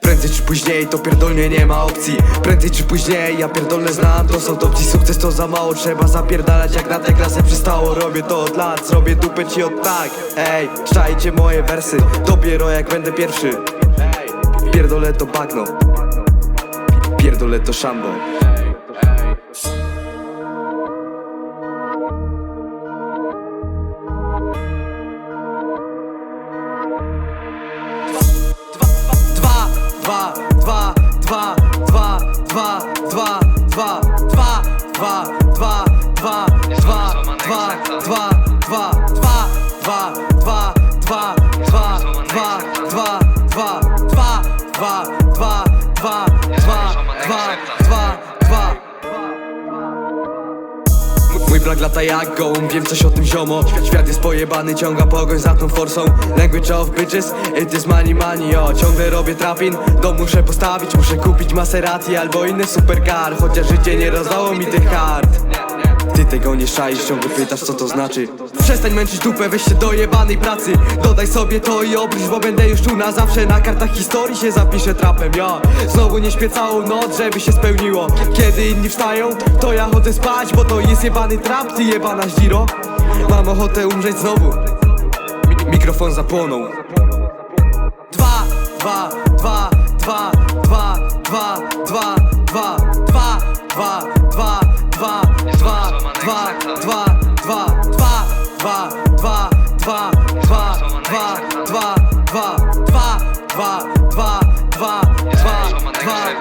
Prędzej czy później to pierdolnie nie ma opcji. Prędzej czy później ja pierdolę znam To są opcji. Sukces to za mało trzeba zapierdalać Jak na tę klasę przystało. Robię to od lat Zrobię dupę ci od tak. Ej, czajcie moje wersy Dopiero jak będę pierwszy. Pierdolę to bagno. Pierdolę to szambo. 2, 2, 2, 2, 2, 2, 2, 2, 2, 2, 2, 2, 2, 2, 2, 2, 2, 2, 2, Mój lata jak gołąb, wiem coś o tym ziomo. Świat jest pojebany, ciąga pogoń za tą forsą. Language of bitches, it is money money, yo. Ciągle robię trapin, dom muszę postawić Muszę kupić Maserati albo inny supercar. Chociaż życie nie rozdało mi tych kart ty tego nie szaisz, ciągle pytasz co to znaczy. Przestań męczyć dupę, weź się do jebanej pracy. Dodaj sobie to i obryć, bo będę już tu na zawsze Na kartach historii się zapiszę trapem, ja. Znowu nie śpię całą noc, żeby się spełniło. Kiedy inni wstają, to ja chodzę spać Bo to jest jebany trap, ty jebana źdiro Mam ochotę umrzeć znowu. Mikrofon zapłonął. Dwa, dwa, dwa, dwa. dwa, dwa, dwa, dwa, dwa, dwa, dwa.